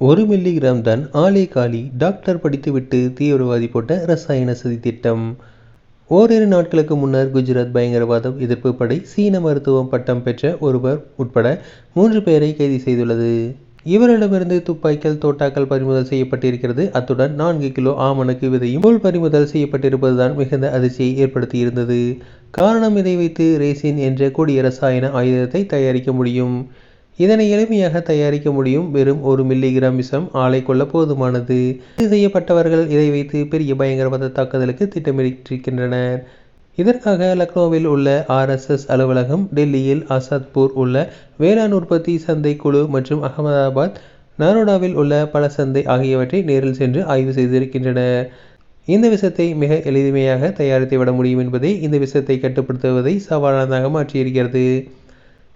ஒரு மில்லிகிராம் தான் ஆலே காலி டாக்டர் படித்துவிட்டு தீவிரவாதி போட்ட ரசாயன சதித்திட்டம் ஓரிரு நாட்களுக்கு முன்னர் குஜராத் பயங்கரவாதம் எதிர்ப்பு படை சீன மருத்துவம் பட்டம் பெற்ற ஒருவர் உட்பட மூன்று பேரை கைது செய்துள்ளது. இவரிடமிருந்து துப்பாக்கிகள் தோட்டாக்கள் பறிமுதல் செய்யப்பட்டிருக்கிறது. அத்துடன் நான்கு கிலோ ஆமணக்கு விதையும் போல் பறிமுதல் செய்யப்பட்டிருப்பதுதான் மிகுந்த அதிர்ச்சியை ஏற்படுத்தியிருந்தது. காரணம் இதை வைத்து ரேசின் என்ற கொடிய ரசாயன ஆயுதத்தை தயாரிக்க முடியும். இதனை எளிமையாக தயாரிக்க முடியும். வெறும் ஒரு மில்லிகிராம் விஷம் ஆளை கொள்ள போதுமானது. இது செய்யப்பட்டவர்கள் இதை வைத்து பெரிய பயங்கரவாத தாக்குதலுக்கு திட்டமிட்டிருக்கின்றனர். இதற்காக லக்னோவில் உள்ள ஆர்எஸ்எஸ் அலுவலகம் டெல்லியில் ஆசாத்பூர் உள்ள வேளாண் உற்பத்தி சந்தை குழு மற்றும் அகமதாபாத் நரோடாவில் உள்ள பல சந்தை ஆகியவற்றை நேரில் சென்று ஆய்வு செய்திருக்கின்றனர். இந்த விஷத்தை மிக எளிமையாக தயாரித்து விட முடியும் என்பதே இந்த விஷத்தை கட்டுப்படுத்துவதை சவாலானதாக மாற்றியிருக்கிறது.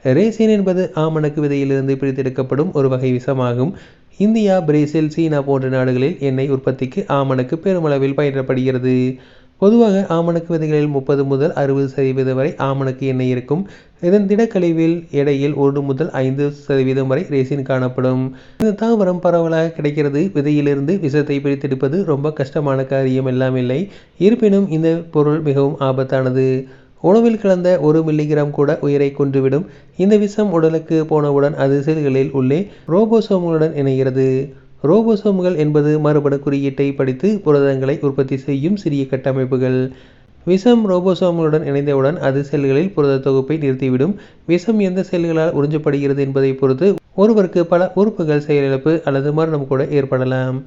ரேசின் என்பது ஆமணக்கு விதையிலிருந்து பிரித்தெடுக்கப்படும் ஒரு வகை விஷமாகும். இந்தியா பிரேசில் சீனா போன்ற நாடுகளில் எண்ணெய் உற்பத்திக்கு ஆமணக்கு பெருமளவில் பயிரப்படுகிறது பொதுவாக ஆமணக்கு விதைகளில் முப்பது முதல் அறுபது சதவீதம் வரை ஆமணக்கு எண்ணெய் இருக்கும். இதன் திடக்கழிவில் எடையில் ஒன்று முதல் ஐந்து சதவீதம் வரை ரேசின் காணப்படும். இந்த தாவரம் பரவலாக கிடைக்கிறது. விதையிலிருந்து விஷத்தை பிரித்தெடுப்பது ரொம்ப கஷ்டமான காரியம் எல்லாம் இல்லை. இருப்பினும் இந்த பொருள் மிகவும் ஆபத்தானது. உணவில் கலந்த ஒரு மில்லிகிராம் கூட உயிரை கொன்றுவிடும். இந்த விஷம் உடலுக்கு போனவுடன் அது செல்களில் உள்ளே ரோபோசோம்களுடன் இணைகிறது. ரோபோசோம்கள் என்பது மறுபட குறியீட்டை படித்து புரதங்களை உற்பத்தி செய்யும் சிறிய கட்டமைப்புகள். விஷம் ரோபோசோம்களுடன் இணைந்தவுடன் அது செல்களில் புரத தொகுப்பை நிறுத்திவிடும். விஷம் எந்த செல்களால் உறிஞ்சப்படுகிறது என்பதை பொறுத்து ஒருவருக்கு பல உறுப்புகள் செயலிழப்பு அல்லது மரணம் கூட ஏற்படலாம்.